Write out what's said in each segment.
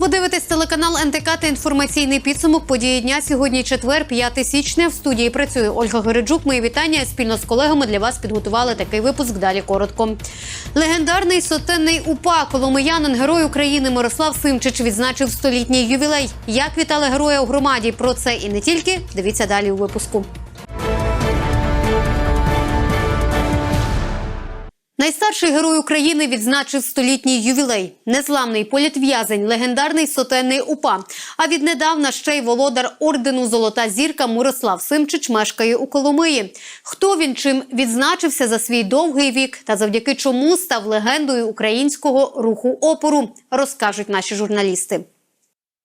Ви дивитесь телеканал НТК та інформаційний підсумок події дня. Сьогодні четвер, 5 січня. В студії працює Ольга Гереджук. Мої вітання спільно з колегами для вас підготували такий випуск. Далі коротко. Легендарний сотенний УПА коломиянин герой України Мирослав Симчич відзначив столітній ювілей. Як вітали героя у громаді? Про це і не тільки. Дивіться далі у випуску. Найстарший герой України відзначив столітній ювілей. Незламний політв'язень, легендарний сотенний УПА. А віднедавна ще й володар ордену Золота зірка Мирослав Симчич мешкає у Коломиї. Хто він чим відзначився за свій довгий вік та завдяки чому став легендою українського руху опору, розкажуть наші журналісти.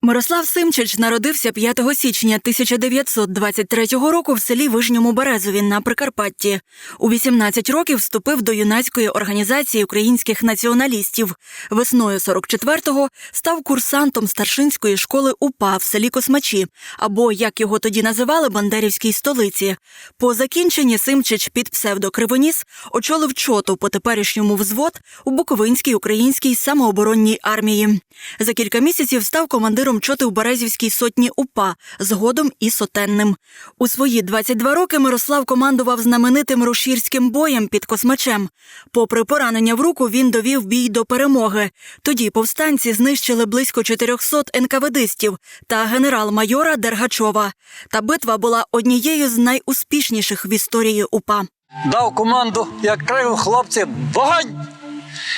Мирослав Симчич народився 5 січня 1923 року в селі Вижньому Березові на Прикарпатті. У 18 років вступив до юнацької організації українських націоналістів. Весною 44-го став курсантом старшинської школи УПА в селі Космачі, або, як його тоді називали, Бандерівській столиці. По закінченні Симчич під псевдо Кривоніс очолив чоту по теперішньому взвод у Буковинській українській самооборонній армії. За кілька місяців став командиром чоти у Березівській сотні УПА, згодом і сотенним. У свої 22 роки Мирослав командував знаменитим рушірським боєм під Космачем. Попри поранення в руку, він довів бій до перемоги. Тоді повстанці знищили близько 400 НКВДистів та генерал-майора Дергачова. Та битва була однією з найуспішніших в історії УПА. дав команду, як крив хлопці, вогонь!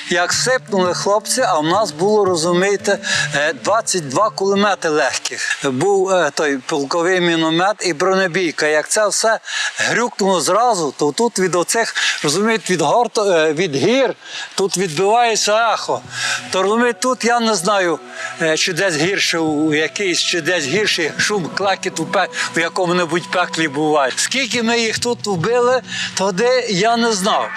Як сипнули хлопці, а в нас було, розумієте, е, 22 кулемети легких. Був е, той полковий міномет і бронебійка. Як це все грюкнуло зразу, то тут від оцих, розумієте, від гор, е, від гір, тут відбивається ехо. То розумієте, тут я не знаю, е, чи десь гірше у якийсь, чи десь гірший шум, клекіт у, пе, у якому-небудь пеклі буває. Скільки ми їх тут вбили, тоді я не знав.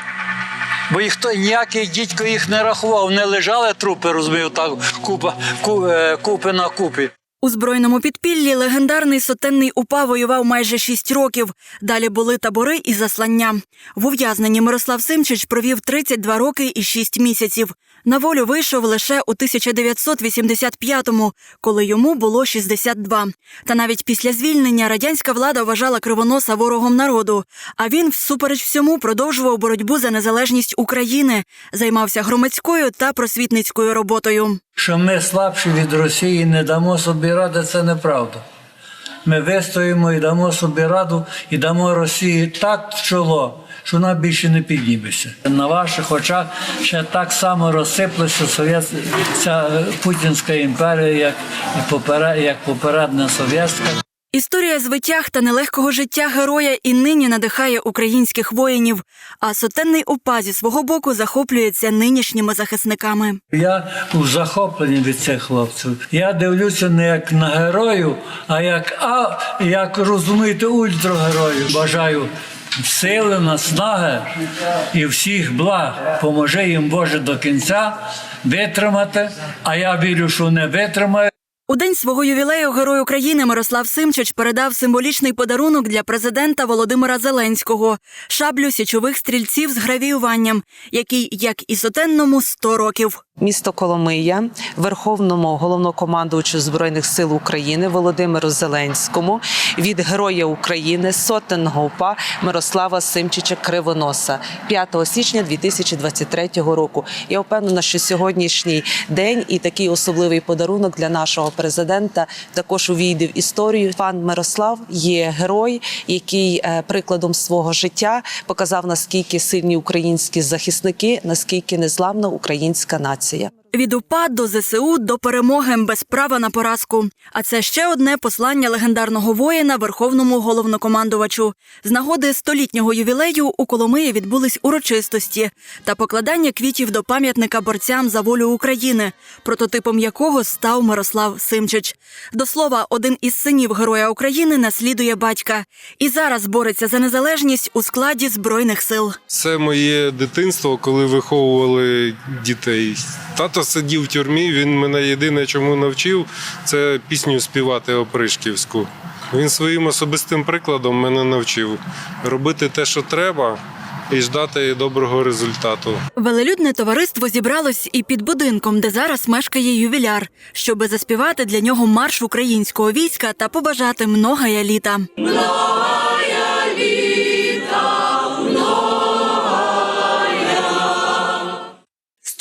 Бо їх ніякий дідько їх не рахував, не лежали трупи, розумію, так купа, ку, е, купи на купі. У збройному підпіллі легендарний сотенний УПА воював майже шість років. Далі були табори і заслання. В ув'язненні Мирослав Симчич провів 32 роки і 6 місяців. На волю вийшов лише у 1985-му, коли йому було 62. Та навіть після звільнення радянська влада вважала кривоноса ворогом народу. А він, всупереч всьому, продовжував боротьбу за незалежність України, займався громадською та просвітницькою роботою. Що ми слабші від Росії не дамо собі ради, це неправда. Ми вистоїмо і дамо собі раду, і дамо Росії так в чоло, що вона більше не підніметься. На ваших очах ще так само розсиплеться совєтська е, Путінська імперія, як, попередня совєтська. Історія звитяг та нелегкого життя героя і нині надихає українських воїнів. А сотенний УПА зі свого боку захоплюється нинішніми захисниками. Я у захопленні від цих хлопців. Я дивлюся не як на герою, а як, а, як розумієте, ультрагерою. Бажаю сили, наснаги і всіх благ. Поможи їм Боже до кінця витримати. А я вірю, що не витримають. У день свого ювілею Герой України Мирослав Симчич передав символічний подарунок для президента Володимира Зеленського шаблю січових стрільців з гравіюванням, який, як і сотенному, 100 років. Місто Коломия, Верховному головнокомандувачу збройних сил України Володимиру Зеленському від Героя України сотенного УПА Мирослава Симчича Кривоноса 5 січня 2023 року. Я впевнена, що сьогоднішній день і такий особливий подарунок для нашого президента також увійде в історію. Пан Мирослав є герой, який е, прикладом свого життя показав наскільки сильні українські захисники, наскільки незламна українська нація. Від УПА до ЗСУ до перемоги без права на поразку. А це ще одне послання легендарного воїна верховному головнокомандувачу. З нагоди столітнього ювілею у Коломиї відбулись урочистості та покладання квітів до пам'ятника борцям за волю України, прототипом якого став Мирослав Симчич. До слова, один із синів Героя України наслідує батька і зараз бореться за незалежність у складі збройних сил. Це моє дитинство, коли виховували дітей. Тато сидів в тюрмі, він мене єдине, чому навчив, це пісню співати опришківську. Він своїм особистим прикладом мене навчив робити те, що треба, і ждати доброго результату. Велелюдне товариство зібралось і під будинком, де зараз мешкає ювіляр, щоби заспівати для нього марш українського війська та побажати многая літа.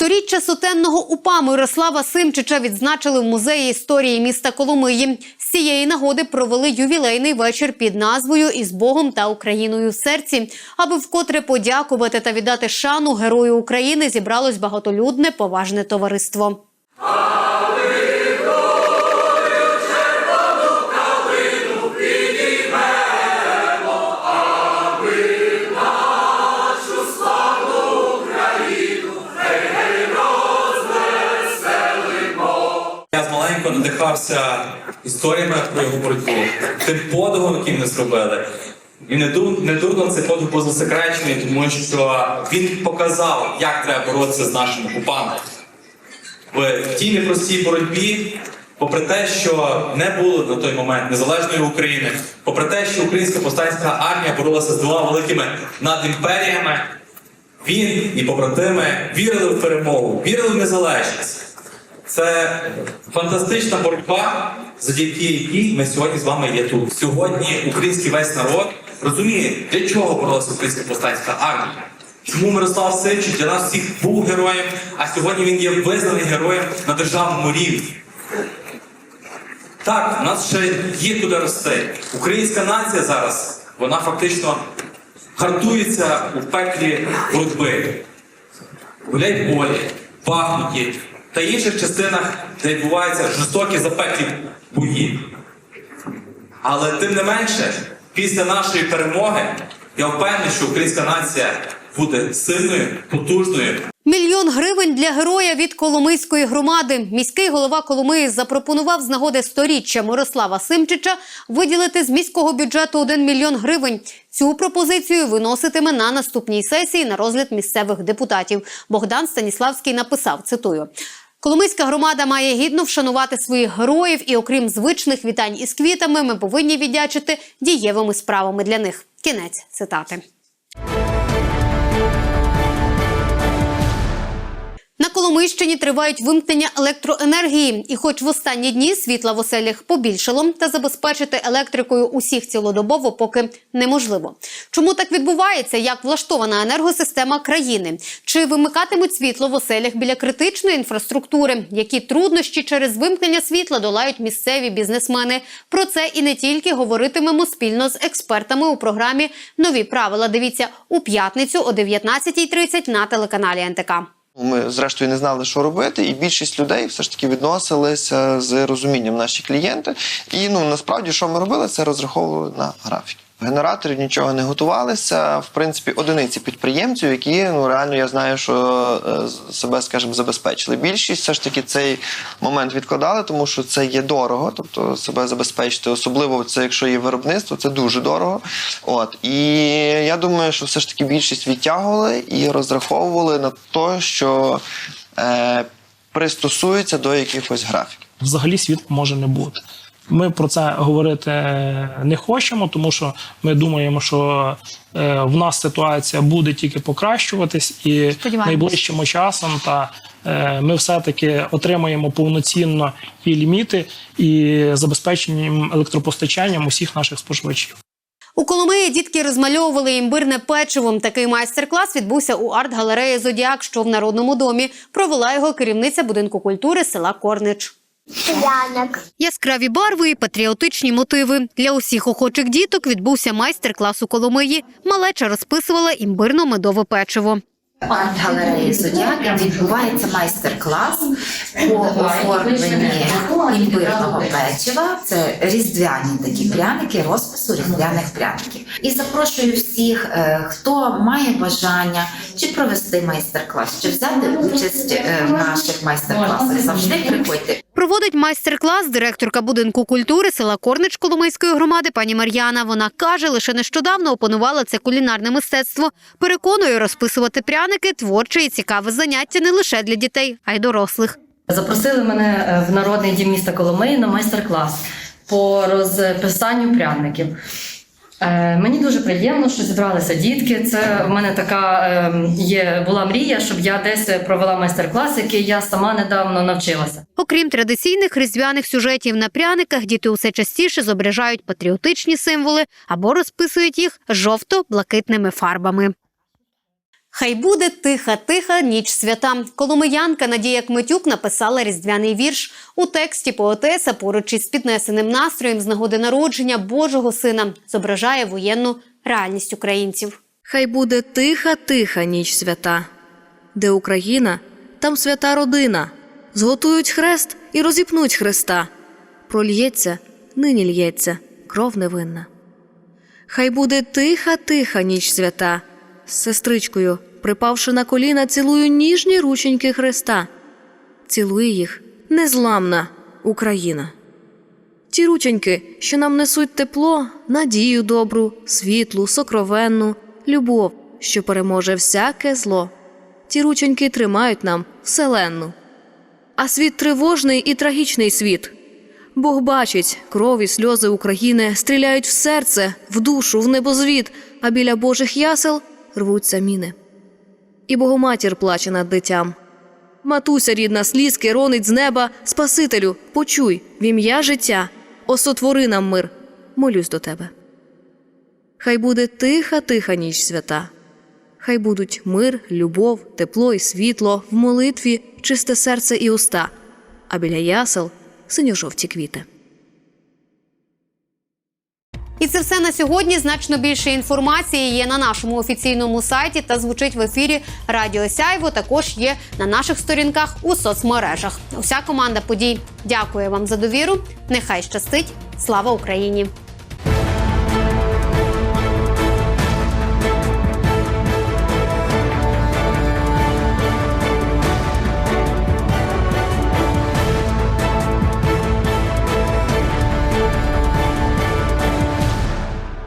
Сторіччя сотенного упа Мирослава Симчича відзначили в музеї історії міста Коломиї. З цієї нагоди провели ювілейний вечір під назвою Із Богом та Україною в серці. Аби вкотре подякувати та віддати шану герою України, зібралось багатолюдне поважне товариство. Надихався історіями про його боротьбу, тим подвигом, який ми зробили. І не, ду- дурно цей подвиг був засекречений, тому що він показав, як треба боротися з нашим окупантом. В тій непростій боротьбі, попри те, що не було на той момент незалежної України, попри те, що українська повстанська армія боролася з двома великими надімперіями, він і побратими вірили в перемогу, вірили в незалежність. Це фантастична боротьба, завдяки якій ми сьогодні з вами є тут. Сьогодні український весь народ розуміє, для чого боролася українська повстанська армія. Чому Мирослав Симчик для нас всіх був героєм, а сьогодні він є визнаний героєм на державному рівні. Так, у нас ще є куди рости. Українська нація зараз, вона фактично хартується у пеклі боротьби. Гуляй полі, Бахмуті та інших частинах, де відбуваються жорстокі запеклі бої. Але тим не менше, після нашої перемоги, я впевнений, що українська нація буде сильною, потужною Мільйон гривень для героя від Коломийської громади. Міський голова Коломиї запропонував з нагоди сторіччя Мирослава Симчича виділити з міського бюджету 1 мільйон гривень. Цю пропозицію виноситиме на наступній сесії на розгляд місцевих депутатів. Богдан Станіславський написав, цитую. Коломийська громада має гідно вшанувати своїх героїв, і окрім звичних вітань із квітами, ми повинні віддячити дієвими справами для них. Кінець цитати. На Коломийщині тривають вимкнення електроенергії, і хоч в останні дні світла в оселях побільшало, та забезпечити електрикою усіх цілодобово поки неможливо. Чому так відбувається? Як влаштована енергосистема країни? Чи вимикатимуть світло в оселях біля критичної інфраструктури? Які труднощі через вимкнення світла долають місцеві бізнесмени? Про це і не тільки говоритимемо спільно з експертами у програмі Нові правила. Дивіться у п'ятницю о 19.30 на телеканалі НТК. Ми, зрештою, не знали, що робити, і більшість людей все ж таки відносилися з розумінням наші клієнти. І ну насправді, що ми робили, це розраховували на Генераторів нічого не готувалися. В принципі, одиниці підприємців, які ну реально я знаю, що е, себе, скажімо, забезпечили. Більшість все ж таки цей момент відкладали, тому що це є дорого, тобто себе забезпечити, особливо це, якщо є виробництво, це дуже дорого. От і я думаю, що все ж таки більшість відтягували і розраховували на те, що е, пристосуються до якихось графіків. взагалі світла може не бути. Ми про це говорити не хочемо, тому що ми думаємо, що е, в нас ситуація буде тільки покращуватись, і найближчим часом та е, ми все-таки отримаємо повноцінно і ліміти, і забезпеченням електропостачанням усіх наших споживачів. У Коломиї дітки розмальовували імбирне печивом. Такий майстер-клас відбувся у арт-галереї Зодіак, що в народному домі. Провела його керівниця будинку культури села Корнич. Янок. Яскраві барви і патріотичні мотиви. Для усіх охочих діток відбувся майстер-клас у Коломиї. Малеча розписувала імбирно-медове печиво. арт-галереї Зодіаки відбувається майстер-клас по оформленні імбирного печива. Це різдвяні такі пряники, розпису різдвяних пряників. І запрошую всіх, е, хто має бажання чи провести майстер-клас, чи взяти участь е, в наших майстер-класах. Завжди приходьте. Проводить майстер-клас директорка будинку культури села Корнич Коломийської громади пані Мар'яна. Вона каже, лише нещодавно опанувала це кулінарне мистецтво. Переконує, розписувати пряники творче і цікаве заняття не лише для дітей, а й дорослих. Запросили мене е, в народний дім міста Коломиї на майстер-клас по розписанню пряників. Е, Мені дуже приємно, що зібралися дітки. Це в мене така е, є була мрія, щоб я десь провела майстер-клас, який я сама недавно навчилася. Окрім традиційних різдвяних сюжетів на пряниках, діти усе частіше зображають патріотичні символи або розписують їх жовто-блакитними фарбами. Хай буде тиха, тиха ніч свята. Коломиянка Надія Кметюк написала різдвяний вірш. У тексті поетеса поруч із піднесеним настроєм з нагоди народження Божого сина зображає воєнну реальність українців. Хай буде тиха, тиха ніч свята, де Україна, там свята родина. Зготують хрест і розіпнуть хреста. Прольється, нині лється, кров невинна. Хай буде тиха, тиха ніч свята. З сестричкою, припавши на коліна, цілую ніжні рученьки хреста. Цілує їх незламна Україна. Ті рученьки, що нам несуть тепло, надію добру, світлу, сокровенну, любов, що переможе всяке зло. Ті рученьки тримають нам вселенну. А світ тривожний і трагічний світ. Бог бачить, кров і сльози України стріляють в серце, в душу, в небозвід, а біля Божих ясел рвуться міни. І Богоматір плаче над дитям. Матуся рідна слізки ронить з неба, Спасителю, почуй в ім'я життя, осотвори нам мир, молюсь до тебе. Хай буде тиха, тиха ніч свята. Хай будуть мир, любов, тепло і світло в молитві, чисте серце і уста, а біля ясел синьо-жовті квіти. І це все на сьогодні. Значно більше інформації є на нашому офіційному сайті та звучить в ефірі Радіо Сяйво. Також є на наших сторінках у соцмережах. Уся команда подій дякує вам за довіру. Нехай щастить. Слава Україні!